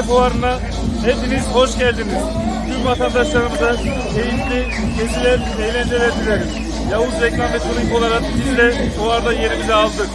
Türkiye Fuarı'na hepiniz hoş geldiniz. Tüm vatandaşlarımıza keyifli geziler, eğlenceler dilerim. Yavuz Reklam ve Turing olarak biz de fuarda yerimizi aldık.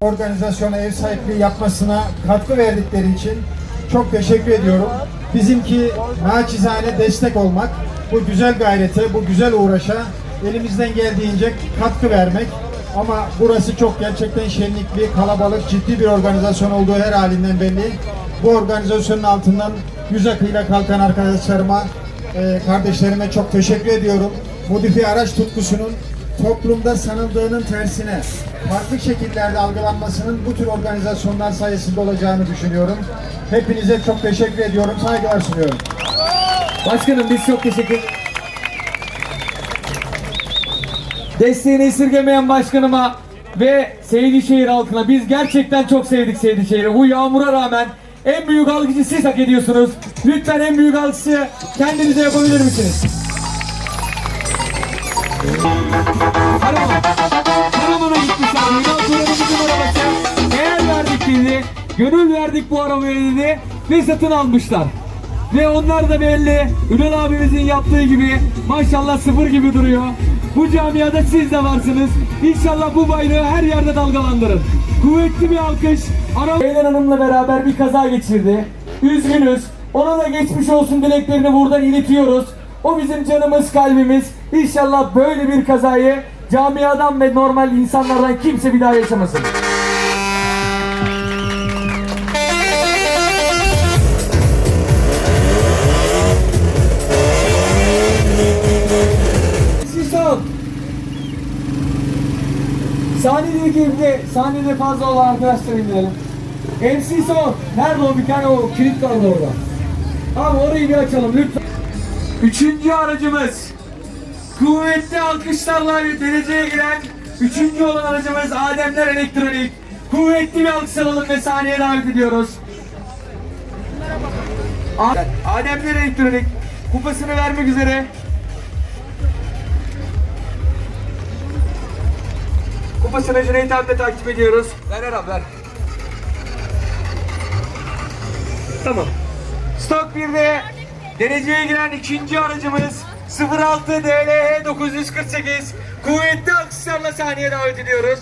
organizasyona ev sahipliği yapmasına katkı verdikleri için çok teşekkür ediyorum. Bizimki naçizane destek olmak, bu güzel gayrete, bu güzel uğraşa elimizden geldiğince katkı vermek. Ama burası çok gerçekten şenlikli, kalabalık, ciddi bir organizasyon olduğu her halinden belli. Bu organizasyonun altından yüz akıyla kalkan arkadaşlarıma, e, kardeşlerime çok teşekkür ediyorum. Modifiye araç tutkusunun toplumda sanıldığının tersine farklı şekillerde algılanmasının bu tür organizasyonlar sayesinde olacağını düşünüyorum. Hepinize çok teşekkür ediyorum, saygılar sunuyorum. Başkanım biz çok teşekkür Desteğini esirgemeyen başkanıma ve Seydişehir halkına biz gerçekten çok sevdik Seydişehir'i. Bu yağmura rağmen en büyük alkışı siz hak ediyorsunuz. Lütfen en büyük alkışı kendinize yapabilir misiniz? Karaman. Karaman'a gitmişler. Ünal Turan'ımızın arabası. Değer verdik dedi. Gönül verdik bu arabaya dedi. Ve satın almışlar. Ve onlar da belli. Ünal abimizin yaptığı gibi maşallah sıfır gibi duruyor. Bu camiada siz de varsınız. İnşallah bu bayrağı her yerde dalgalandırın. Kuvvetli bir alkış. Ara Beyler Hanım'la beraber bir kaza geçirdi. Üzgünüz. Ona da geçmiş olsun dileklerini buradan iletiyoruz. O bizim canımız, kalbimiz. İnşallah böyle bir kazayı camiadan ve normal insanlardan kimse bir daha yaşamasın. Sahnedeki evde, sahnede fazla olan arkadaşlar indirelim. MC son. Nerede o bir tane o kilit kaldı orada. Abi orayı bir açalım lütfen. Üçüncü aracımız. Kuvvetli alkışlarla dereceye giren üçüncü olan aracımız Ademler Elektronik. Kuvvetli bir alkış alalım ve sahneye davet ediyoruz. Ademler Elektronik kupasını vermek üzere. Kupasını Cüneyt abiyle takip ediyoruz. Ver abi ver. Tamam. Stok 1'de dereceye giren ikinci aracımız 06 DLH 948 kuvvetli alkışlarla sahneye davet ediyoruz.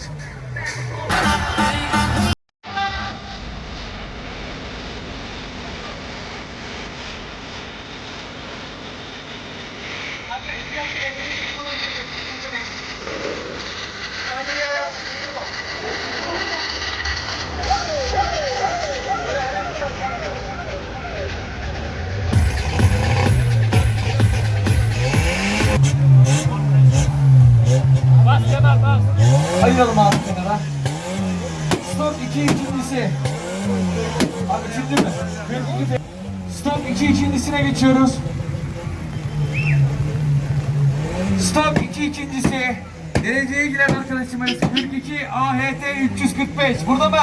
Stok 2 ikincisi. Abi üçüncü mü? 42 te- Stok 2 ikincisine geçiyoruz. Stok 2 ikincisi. Dereceye giren arkadaşımız 42 AHT 345. Burada mı?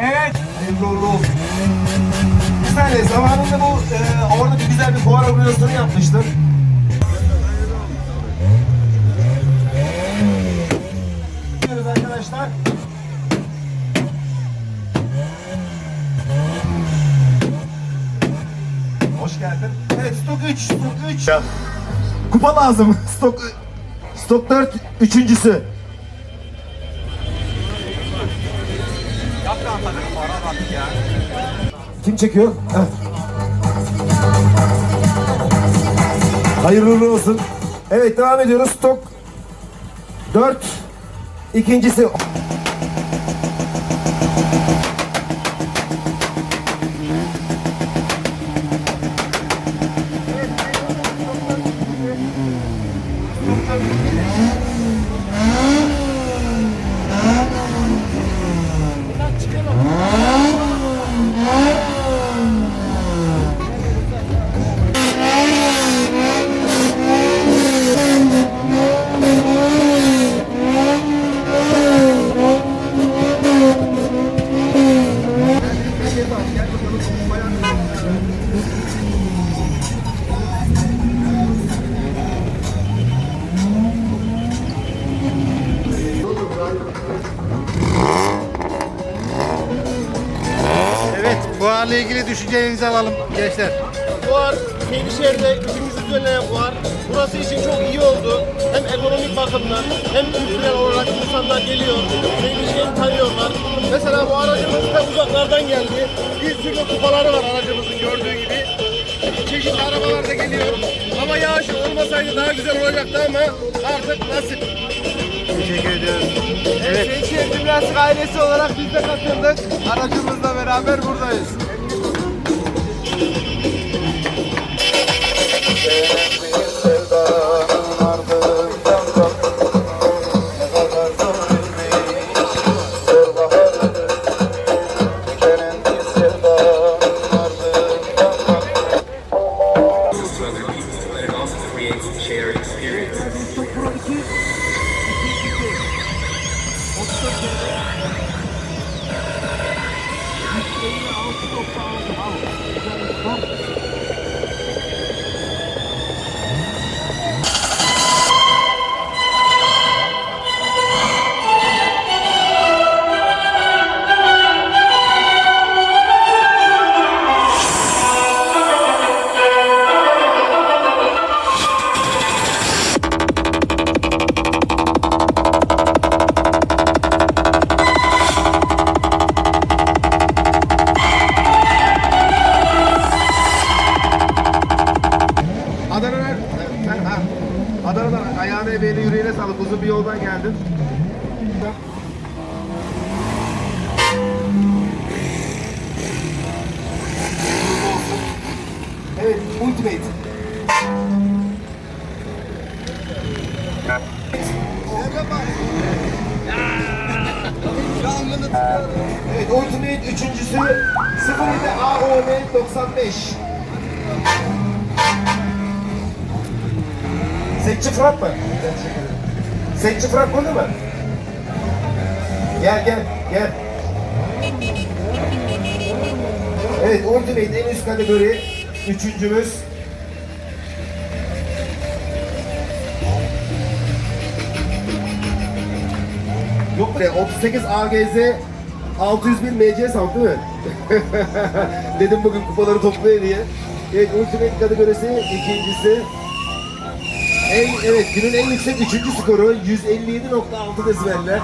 Evet. Hayırlı uğurlu olsun. Bir saniye zamanında bu e, orada bir güzel bir fuar organizasyonu yapmıştım. Geldin. Evet stok 3, stok 3. Kupa lazım. Stok stok 4 üçüncüsü. Kim çekiyor? Evet. Hayırlı olsun. Evet devam ediyoruz. Stok 4 ikincisi. İlgili düşüncelerinizi alalım gençler. Fuar, Seydişehir'de işimizi düzenleyen fuar. Burası için çok iyi oldu. Hem ekonomik bakımdan hem kültürel olarak insanlar geliyor. Seydişehir'i tanıyorlar. Mesela bu aracımız da uzaklardan geldi. Bir sürü kupaları var aracımızın gördüğü gibi. Çeşitli arabalar da geliyor. Hava yağışı olmasaydı daha güzel olacaktı ama artık nasip. Teşekkür ediyoruz. Evet. Seydişehir Cümlesi ailesi olarak biz de katıldık. Aracımızla beraber buradayız. Yeah. Evet, Ultimate. Evet, Ultimate üçüncüsü 07 AOM 95. Sekçi Fırat mı? Sekçi Fırat burada mı? Gel gel gel. Evet Ultimate en üst kategori üçüncümüz. Yok be 38 AGZ 601 MC sound değil mi? Dedim bugün kupaları toplayayım diye. Evet Ultimate kategorisi ikincisi. En, evet günün en yüksek üçüncü skoru 157.6 desibeller.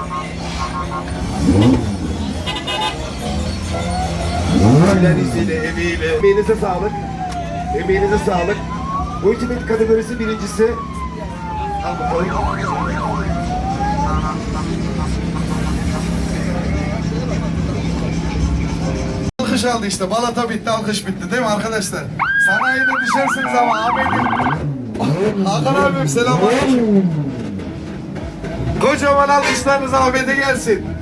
Öğrenisiyle, emeğiyle. Emeğinize sağlık. Emeğinize sağlık. Ultimate kategorisi birincisi. Al bakalım. Alkış aldı işte. Balata bitti, alkış bitti değil mi arkadaşlar? Sanayide düşersiniz ama Ahmet'im. Hakan abim selamünaleyküm. Kocaman alkışlarınız Ahmet'e gelsin.